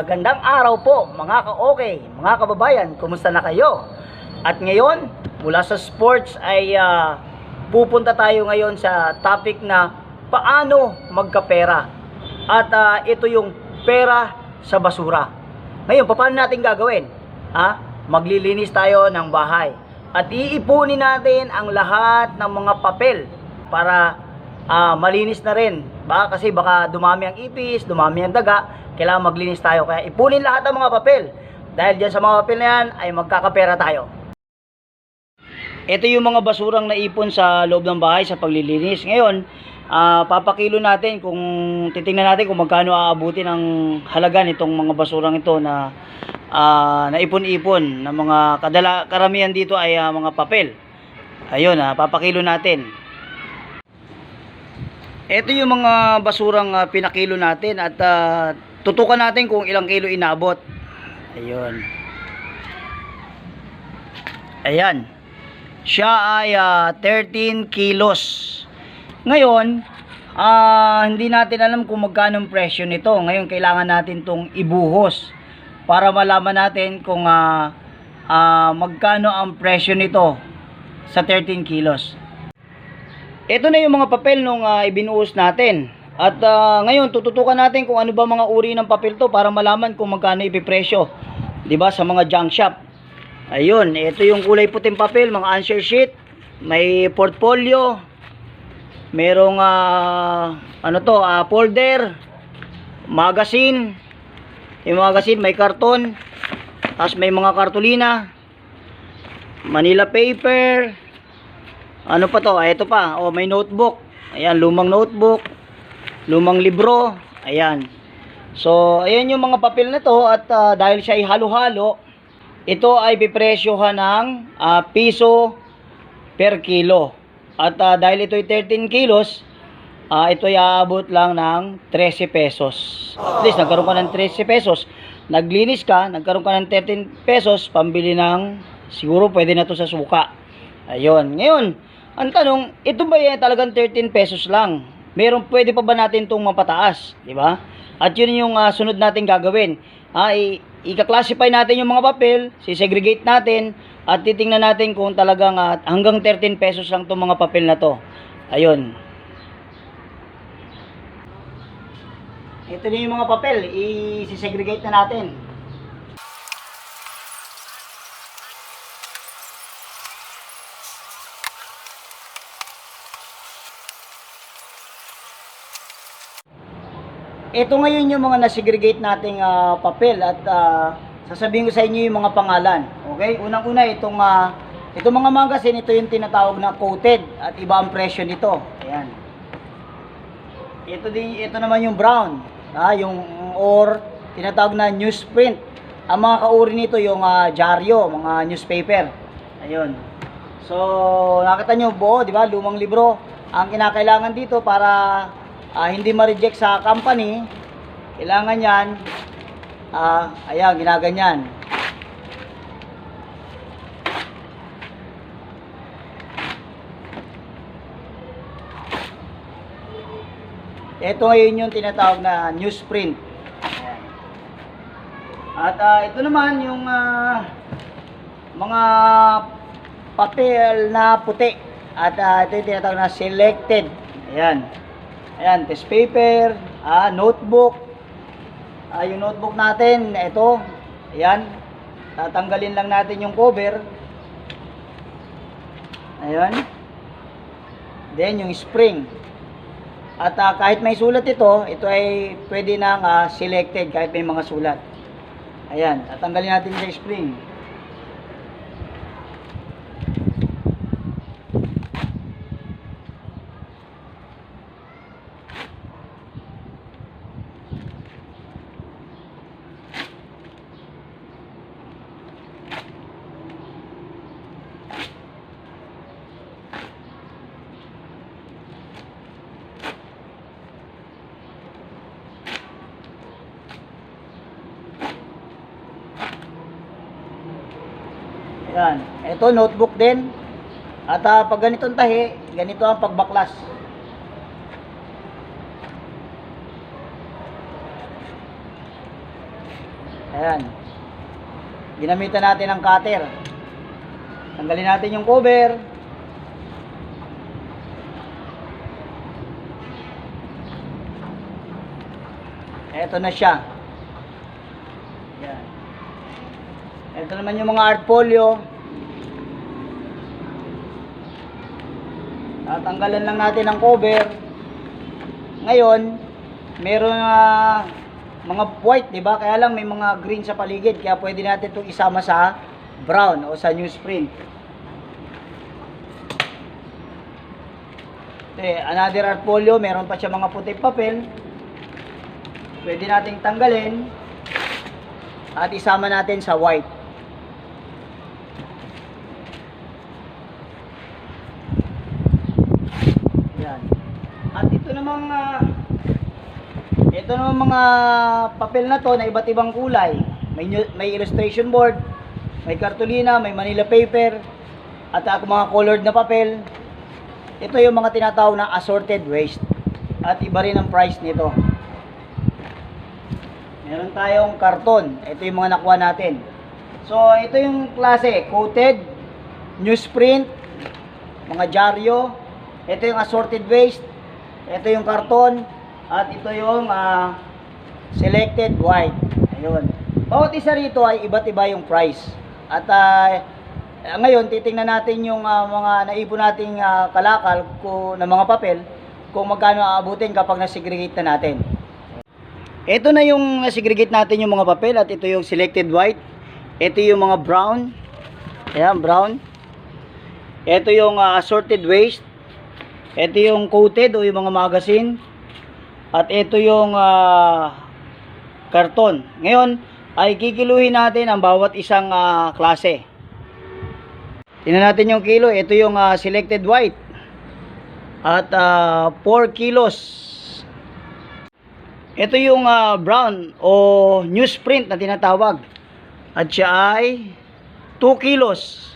Magandang araw po mga ka-okay, mga kababayan, kumusta na kayo? At ngayon, mula sa sports ay ah, pupunta tayo ngayon sa topic na paano magkapera. At ah, ito yung pera sa basura. Ngayon, paano natin gagawin? Ha? Maglilinis tayo ng bahay. At iipunin natin ang lahat ng mga papel para ah, malinis na rin. Baka kasi baka dumami ang ipis, dumami ang daga, kailangan maglinis tayo. Kaya ipunin lahat ng mga papel. Dahil dyan sa mga papel na yan, ay magkakapera tayo. Ito yung mga basurang naipon sa loob ng bahay sa paglilinis. Ngayon, ah, papakilo natin kung titingnan natin kung magkano aabutin ang halaga nitong mga basurang ito na ah, naipon-ipon na mga kadala karamihan dito ay ah, mga papel. Ayun, ah, papakilo natin. Ito yung mga basurang ah, pinakilo natin at ah, tutukan natin kung ilang kilo inabot. Ayun. Ayan. Siya ay ah, 13 kilos. Ngayon, ah, hindi natin alam kung magkano ang presyo nito. Ngayon, kailangan natin tong ibuhos para malaman natin kung ah, ah, magkano ang presyo nito sa 13 kilos. Ito na yung mga papel nung ah, ibinuhos natin. At ah, ngayon tututukan natin kung ano ba mga uri ng papel to para malaman kung magkano ipipresyo. 'Di ba sa mga junk shop. Ayun, ito yung kulay puting papel, mga answer sheet, may portfolio, merong ah, ano to, ah, folder, magazine. Yung magazine may karton, tapos may mga kartulina, Manila paper, ano pa to? Ah, ito pa. Oh, may notebook. Ayan, lumang notebook. Lumang libro. Ayan. So, ayan yung mga papel na to at ah, dahil siya ay halo-halo, ito ay pipresyohan ng ah, piso per kilo. At ah, dahil ito ay 13 kilos, ah, ito ay aabot lang ng 13 pesos. At least nagkaroon ka ng 13 pesos. Naglinis ka, nagkaroon ka ng 13 pesos, pambili ng siguro pwede na to sa suka. Ayun. Ngayon, ang tanong, ito ba yan talagang 13 pesos lang? Meron pwede pa ba natin itong mapataas, di ba? At yun yung ah, sunod natin gagawin. Ah, i- ika-classify natin yung mga papel, sisegregate natin, at titingnan natin kung talagang ah, hanggang 13 pesos lang itong mga papel na to. Ayun. Ito na yung mga papel, i-segregate na natin. Ito ngayon yung mga nasegregate nating ah, papel at ah, sasabihin ko sa inyo yung mga pangalan. Okay? Unang-una itong ah, itong mga magazine ito yung tinatawag na coated at iba ang presyo nito. Ayan. Ito din ito naman yung brown, ah, yung or tinatawag na newsprint. Ang mga kauri nito yung ah, dyaryo, mga newspaper. Ayun. So, nakita nyo buo, di ba? Lumang libro. Ang kinakailangan dito para ah, hindi ma-reject sa company, kailangan yan, ah, ayan, ginaganyan. Ito ngayon yung tinatawag na newsprint. At ah, ito naman yung ah, mga papel na puti. At ah, ito yung tinatawag na selected. Ayan. Ayan, test paper, ah, notebook. Ah, yung notebook natin, ito. Ayan. Tatanggalin lang natin yung cover. Ayan. Then yung spring. At ah, kahit may sulat ito, ito ay pwede nang ah, selected kahit may mga sulat. Ayan, tatanggalin natin sa spring. Ayan. Ito, notebook din. At ah, pag ganitong tahi, ganito ang pagbaklas. Ayan. Ginamitan natin ng cutter. Tanggalin natin yung cover. Eto na siya. Yan. Ito naman yung mga art folio. Tatanggalan lang natin ang cover. Ngayon, meron na mga white, 'di ba? Kaya lang may mga green sa paligid, kaya pwede natin 'itong isama sa brown o sa newsprint. Eh, another art folio, meron pa siya mga puti papel. Pwede nating tanggalin at isama natin sa white. Yan. At ito namang ah, ito namang mga papel na to na iba't ibang kulay. May may illustration board, may kartulina, may Manila paper, at ako mga colored na papel. Ito yung mga tinatawag na assorted waste. At iba rin ang price nito. Meron tayong karton. Ito yung mga nakuha natin. So, ito yung klase. Coated, newsprint, mga dyaryo. Ito yung assorted waste. Ito yung karton. At ito yung ah, selected white. Ayun. Bawat isa rito ay iba't iba yung price. At ah, ngayon, titingnan natin yung ah, mga naipon nating ah, kalakal ko, ng mga papel kung magkano aabutin kapag nasegregate na natin. Ito na yung nasegregate natin yung mga papel at ito yung selected white. Ito yung mga brown. Ayan, brown. Ito yung ah, assorted waste. Ito yung coated o yung mga magazine. At ito yung ah, karton. Ngayon, ay kikiluhin natin ang bawat isang ah, klase. Tingnan natin yung kilo. Ito yung ah, selected white. At ah, 4 kilos. Ito yung ah, brown o newsprint na tinatawag. At siya ay 2 kilos.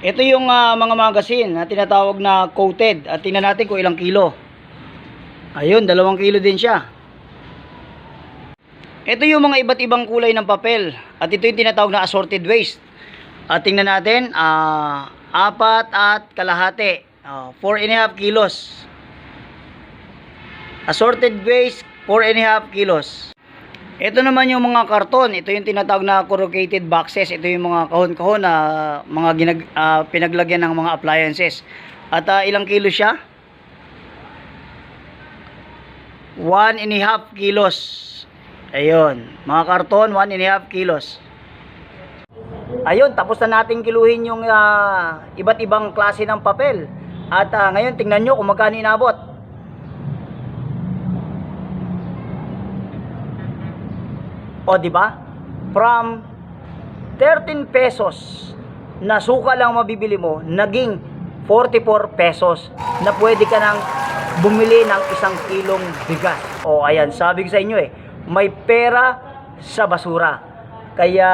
Ito yung ah, mga magazine na tinatawag na coated. At tingnan natin kung ilang kilo. Ayun, dalawang kilo din siya. Ito yung mga iba't ibang kulay ng papel. At ito yung tinatawag na assorted waste. At tingnan natin, ah, apat at kalahati. Ah, four and a half kilos. Assorted waste, four and a half kilos. Ito naman yung mga karton. Ito yung tinatawag na corrugated boxes. Ito yung mga kahon-kahon na mga ginag, ah, pinaglagyan ng mga appliances. At ah, ilang kilo siya? One and a half kilos. Ayun. Mga karton, one and a half kilos. Ayun, tapos na natin kiluhin yung ah, iba't ibang klase ng papel. At ah, ngayon, tingnan nyo kung magkano inabot. O, di ba? From 13 pesos na suka lang mabibili mo, naging 44 pesos na pwede ka nang bumili ng isang kilong bigas. O, ayan, sabi ko sa inyo eh, may pera sa basura. Kaya,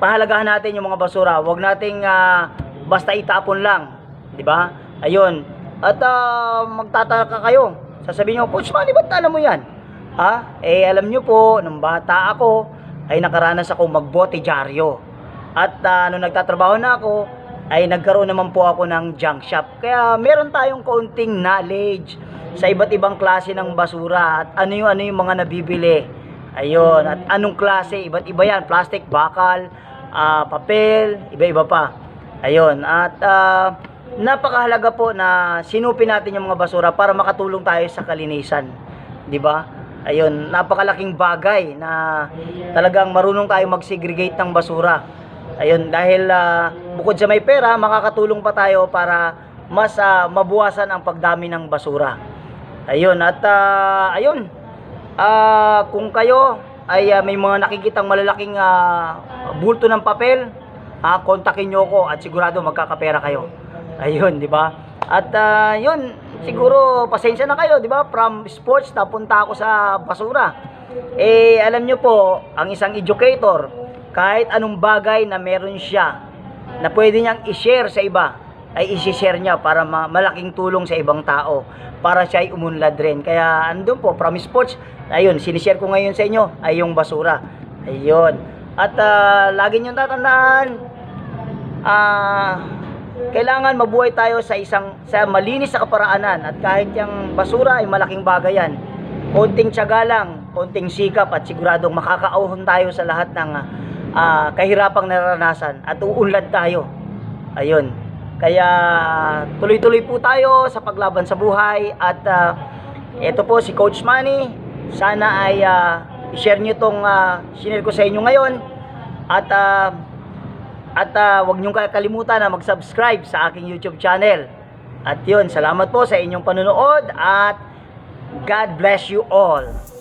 pahalagahan natin yung mga basura. Huwag nating ah, basta itapon lang. Di ba? Ayun. At ah, magtataka kayo. Sasabihin nyo, Coach Manny, ba't alam mo yan? Ha? Eh, alam nyo po, nung bata ako, ay nakaranas ako magbote dyaryo. At ah, nung nagtatrabaho na ako, ay nagkaroon naman po ako ng junk shop. Kaya meron tayong kaunting knowledge sa iba't ibang klase ng basura at ano yung ano yung mga nabibili. Ayun, at anong klase, iba't iba yan, plastic, bakal, ah, papel, iba-iba pa. Ayun, at ah, napakahalaga po na sinupin natin yung mga basura para makatulong tayo sa kalinisan. 'Di ba? Ayun, napakalaking bagay na talagang marunong tayo mag-segregate ng basura. Ayun, dahil ah, bukod sa may pera, makakatulong pa tayo para mas ah, mabuwasan ang pagdami ng basura. Ayun, at ah, ayun, ah, kung kayo ay ah, may mga nakikitang malalaking ah, bulto ng papel, ah, kontakin nyo ko at sigurado magkakapera kayo. Ayun, di ba? At ah, yun, siguro pasensya na kayo, di ba? From sports napunta ako sa basura. Eh, alam nyo po, ang isang educator, kahit anong bagay na meron siya, na pwede niyang i-share sa iba, ay isi-share niya para ma- malaking tulong sa ibang tao para siya ay umunlad rin. Kaya andun po, Promise Sports, ayun, sinishare ko ngayon sa inyo ay yung basura. Ayun. At ah, lagi niyong tatandaan, ah, kailangan mabuhay tayo sa isang sa malinis na kaparaanan at kahit yung basura ay malaking bagay yan. Konting tiyaga lang, konting sikap at siguradong makakaauhon tayo sa lahat ng ah, kahirapang naranasan at uunlad tayo. Ayun. Kaya tuloy-tuloy po tayo sa paglaban sa buhay at ah, ito po si Coach Manny. Sana ay ah, i-share niyo tong uh, sinare ko sa inyo ngayon at ah, at ah, huwag niyong kakalimutan na mag-subscribe sa aking YouTube channel. At yun, salamat po sa inyong panonood at God bless you all.